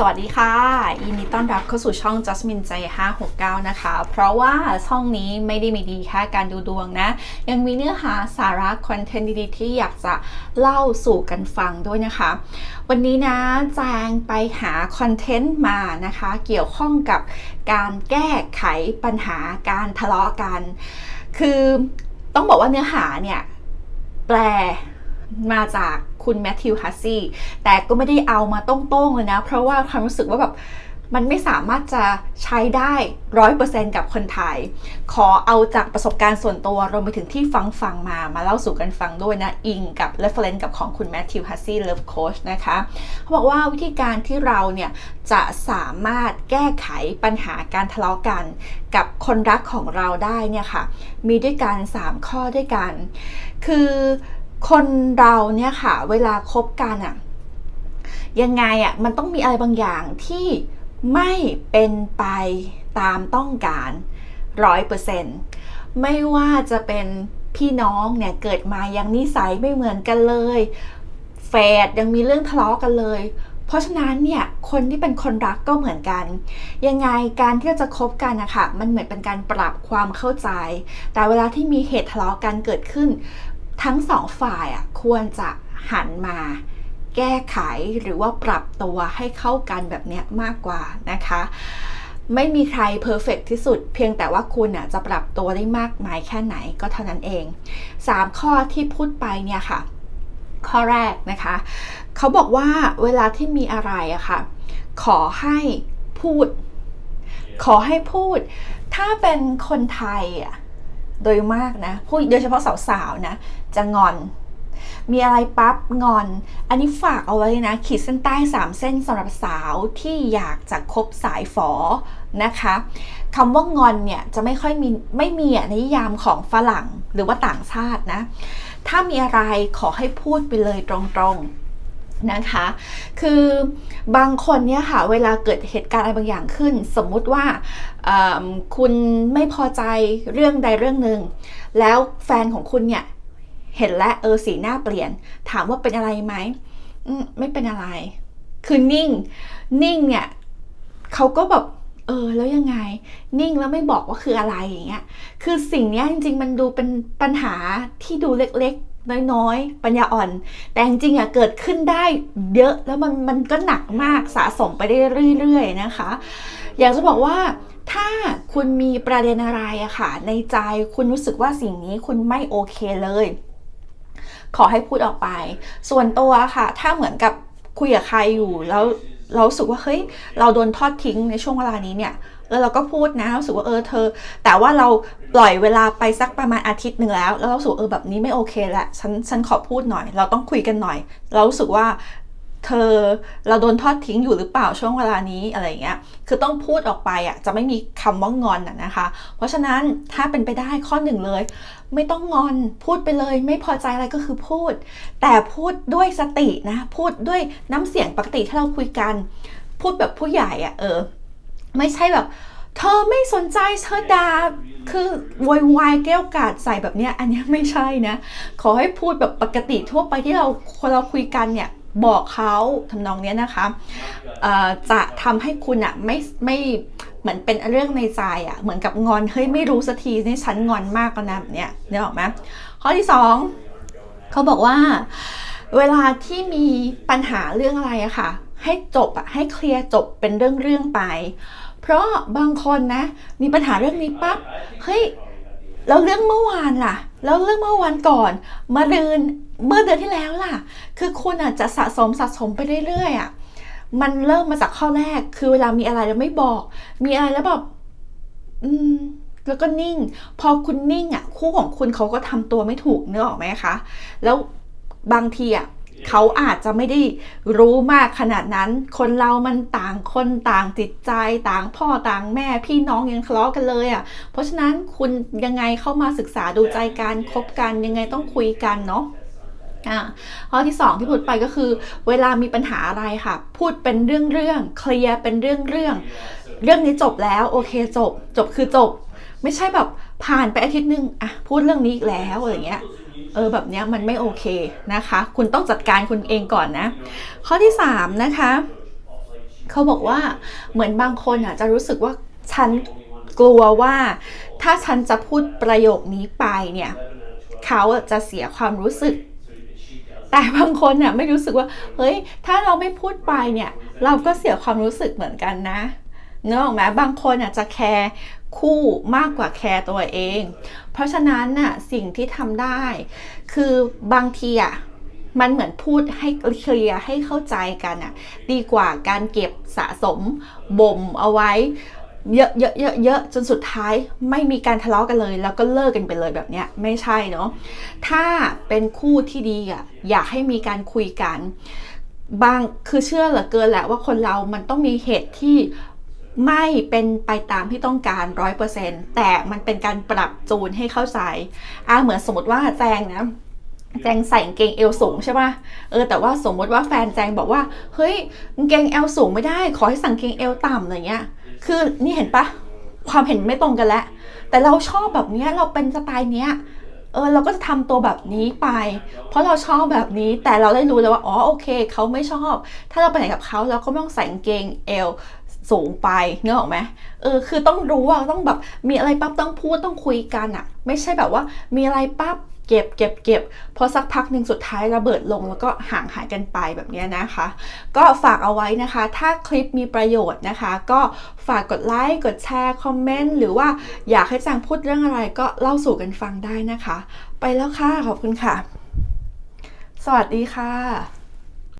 สวัสดีค่ะยินดีต้อนรับเข้าสู่ช่อง Jasmine ใจ 569 นะคะ เพราะว่าช่องนี้ไม่ได้มีดีแค่การดูดวงนะ ยังมีเนื้อหาสาระคอนเทนต์ดีๆ ที่อยากจะเล่าสู่กันฟังด้วยนะคะ วันนี้นะแจงไปหาคอนเทนต์มานะคะ เกี่ยวข้องกับการแก้ไขปัญหาการทะเลาะกัน คือต้องบอกว่าเนื้อหาเนี่ยแปล มาจากคุณแมทธิวฮัสซี่แต่ก็ไม่ได้เอามาต้งๆเลยนะ เพราะว่าความรู้สึกว่าแบบมันไม่สามารถจะใช้ได้ร้อยเปอร์เซ็นกับคนไทย ขอเอาจากประสบการณ์ส่วนตัวรวมไปถึงที่ฟังฟังมามาเล่าสู่กันฟังด้วยนะ อิงกับ reference กับของคุณแมทธิวฮัสซี่เลิฟโคชนะคะเขาบอกว่าวิธีการที่เราเนี่ยจะสามารถแก้ไขปัญหาการทะเลาะกัน กับคนรักของเราได้เนี่ยค่ะ มีด้วยกัน 3 ข้อด้วยกัน คือ คนเราเนี่ยค่ะ เวลาคบกันอะยังไงอะมันต้องมีอะไรบางอย่างที่ไม่เป็นไปตามต้องการร้อยเปอร์เซ็นต์ไม่ว่าจะเป็นพี่น้องเนี่ยเกิดมายังนิสัยไม่เหมือนกันเลยแฝดยังมีเรื่องทะเลาะกันเลย เพราะฉะนั้นเนี่ยคนที่เป็นคนรักก็เหมือนกัน ยังไงการที่จะคบกันนะคะมันเหมือนเป็นการปรับความเข้าใจ แต่เวลาที่มีเหตุทะเลาะกันเกิดขึ้น ทั้งสองฝ่ายอะควรจะหันมาแก้ไขหรือว่าปรับตัวให้เข้ากันแบบเนี้ยมากกว่านะคะ ไม่มีใครเพอร์เฟกที่สุด เพียงแต่ว่าคุณอะจะปรับตัวได้มากมายแค่ไหนก็เท่านั้นเอง 3 ข้อที่พูดไปเนี่ยค่ะ ข้อแรกนะคะ เขาบอกว่าเวลาที่มีอะไรอะค่ะ ขอให้พูด ขอให้พูด ถ้าเป็นคนไทยอะ โดยมากนะผู้โดยเฉพาะสาวๆนะจะงอน มีอะไรปั๊บงอน อันนี้ฝากเอาไว้นะ ขีดเส้นใต้ 3 เส้นสำหรับสาวที่อยากจะคบสายฝอนะคะคำว่างอนเนี่ยจะไม่ค่อยมีไม่มีในนิยามของฝรั่งหรือว่าต่างชาตินะ ถ้ามีอะไรขอให้พูดไปเลยตรงๆ นะคะ คือบางคนเนี่ยค่ะ เวลาเกิดเหตุการณ์อะไรบางอย่างขึ้น สมมุติว่าคุณไม่พอใจเรื่องใดเรื่องหนึ่ง แล้วแฟนของคุณเนี่ย เห็นและเออสีหน้าเปลี่ยน ถามว่าเป็นอะไรไหมมไม่เป็นอะไร คือนิ่ง นิ่งเนี่ยเขาก็แบบเออแล้วยังไง นิ่งแล้วไม่บอกว่าคืออะไรอย่างเงี้ยคือสิ่งนี้จริง ๆ มันดูเป็นปัญหาที่ดูเล็ก น้อยๆ ปัญญาอ่อน แต่จริงๆอะเกิดขึ้นได้เยอะแล้วมันมันก็หนักมากสะสมไปได้เรื่อยๆนะคะ อยากจะบอกว่าถ้าคุณมีประเด็นอะไรอะค่ะ ในใจคุณรู้สึกว่าสิ่งนี้คุณไม่โอเคเลย ขอให้พูดออกไป ส่วนตัวค่ะ ถ้าเหมือนกับคุยกับใครอยู่แล้วเราสึกว่าเฮ้ยเราโดนทอดทิ้งในช่วงเวลานี้เนี่ย เออเราก็พูดนะรู้สึกว่าเออเธอ แต่ว่าเราปล่อยเวลาไปสักประมาณอาทิตย์หนึ่งแล้ว แล้วเราสึกเออแบบนี้ไม่โอเคละฉันฉันขอพูดหน่อย เราต้องคุยกันหน่อย เรารู้สึกว่าเธอเราโดนทอดทิ้งอยู่หรือเปล่าช่วงเวลานี้อะไรเงี้ย คือต้องพูดออกไปอะจะไม่มีคำว่างอนอะนะคะ เพราะฉะนั้นถ้าเป็นไปได้ข้อหนึ่งเลย ไม่ต้องงอนพูดไปเลย ไม่พอใจอะไรก็คือพูด แต่พูดด้วยสตินะ พูดด้วยน้ำเสียงปกติที่เราคุยกัน พูดแบบผู้ใหญ่อะเออ ไม่ใช่แบบ เธอไม่สนใจเธอดาคือวอยวายแก้วกาดใส่แบบเนี้ยอันนี้ไม่ใช่นะ ขอให้พูดแบบปกติทั่วไปที่เราคนเราคุยกันเนี่ยบอกเขาทำนองนี้นะคะจะทำให้คุณอะไม่ไม่เหมือนเป็นเรื่องในใจอะเหมือนกับงอนเฮ้ยไม่รู้สักทีนี่ฉันงอนมากแล้วนะแบบเนี้ยนึกออกไหมข้อที่สองเขาบอกว่า เวลาที่มีปัญหาเรื่องอะไรอะค่ะ ให้จบอะให้เคลียร์จบเป็นเรื่องๆไป เพราะบางคนนะ มีปัญหาเรื่องนี้ปั๊บเฮ้ยแล้วเรื่องเมื่อวานล่ะ แล้วเรื่องเมื่อวานก่อนมาเดือนเมื่อเดือนที่แล้วล่ะ คือคุณอะจะสะสมสะสมไปเรื่อยๆอะมันเริ่มมาจากข้อแรก คือเวลามีอะไรแล้วไม่บอก มีอะไรแล้วแบบอืมแล้วก็นิ่ง พอคุณนิ่งอะ คู่ของคุณเขาก็ทำตัวไม่ถูกเนื้อออกไหมคะ แล้วบางทีอะ เขาอาจจะไม่ได้รู้มากขนาดนั้น คนเรามันต่างคนต่างจิตใจต่างพ่อต่างแม่พี่น้องยังทะเลาะกันเลยอะ่ะ เพราะฉะนั้นคุณยังไงเข้ามาศึกษาดูใจกันคบกันยังไงต้องคุยกันเนาะอ่าข้อที่สองที่พูดไปก็คือ เวลามีปัญหาอะไรค่ะ พูดเป็นเรื่องเรื่องเคลียร์เป็นเรื่องเรื่องเรื่องนี้จบแล้วโอเคจบ จบคือจบ ไม่ใช่แบบผ่านไปอาทิตย์นึงอะพูดเรื่องนี้อีกแล้วอะไรเงี้ย เออแบบนี้มันไม่โอเคนะคะ คุณต้องจัดการคุณเองก่อนนะ ข้อที่3นะคะเขาบอกว่าเหมือนบางคนอะจะรู้สึกว่าฉันกลัวว่า ถ้าฉันจะพูดประโยคนี้ไปเนี่ยเขาจะเสียความรู้สึก แต่บางคนน่ะไม่รู้สึกว่าเฮ้ยถ้าเราไม่พูดไปเนี่ย เราก็เสียความรู้สึกเหมือนกันนะเนอะไหมบางคนอะจะแคร์ คู่มากกว่าแคร์ตัวเอง เพราะฉะนั้นน่ะสิ่งที่ทำได้ คือบางทีอะมันเหมือนพูดให้เคลียร์ให้เข้าใจกันอะดีกว่าการเก็บสะสมบ่มเอาไว้เยอะเยอะเยอะเยอะจนสุดท้ายไม่มีการทะเลาะกันเลย แล้วก็เลิกกันไปเลยแบบเนี้ยไม่ใช่เนาะถ้าเป็นคู่ที่ดีอะอยากให้มีการคุยกัน บางคือเชื่อเหลือเกินแหละว่าคนเรามันต้องมีเหตุที่ ไม่เป็นไปตามที่ต้องการร้อยเปอร์เซ็นต์แต่มันเป็นการปรับจูนให้เข้าใจอะเหมือนสมมติว่าแจงนะแจงใส่กางเกงเอวสูงใช่ป่ะ เออแต่ว่าสมมติว่าแฟนแจงบอกว่า เฮ้ยกางเกงเอวสูงไม่ได้ ขอให้สั่งเกงเอวต่ำอะไรเงี้ย คือนี่เห็นปะความเห็นไม่ตรงกันแล้ว แต่เราชอบแบบเนี้ยเราเป็นสไตล์เนี้ย เออเราก็จะทำตัวแบบนี้ไป เพราะเราชอบแบบนี้ แต่เราได้รู้แล้วว่า อ๋อโอเค เขาไม่ชอบ ถ้าเราไปไหนกับเขาเราก็ไม่ต้องใส่กางเกงเอว สูงไปเนกออกไหมเออคือต้องรู้ว่าต้องแบบมีอะไรปั๊บต้องพูดต้องคุยกันอะไม่ใช่แบบว่ามีอะไรปั๊บเก็บเก็บเก็บพอสักพักหนึ่งสุดท้ายระเบิดลงแล้วก็ห่างหายกันไปแบบนี้นะคะ ก็ฝากเอาไว้นะคะ ถ้าคลิปมีประโยชน์นะคะ ก็ฝากกดไลค์กดแชร์คอมเมนต์หรือว่าอยากให้จังพูดเรื่องอะไรก็เล่าสู่กันฟังได้นะคะ ไปแล้วค่ะ ขอบคุณค่ะ สวัสดีค่ะ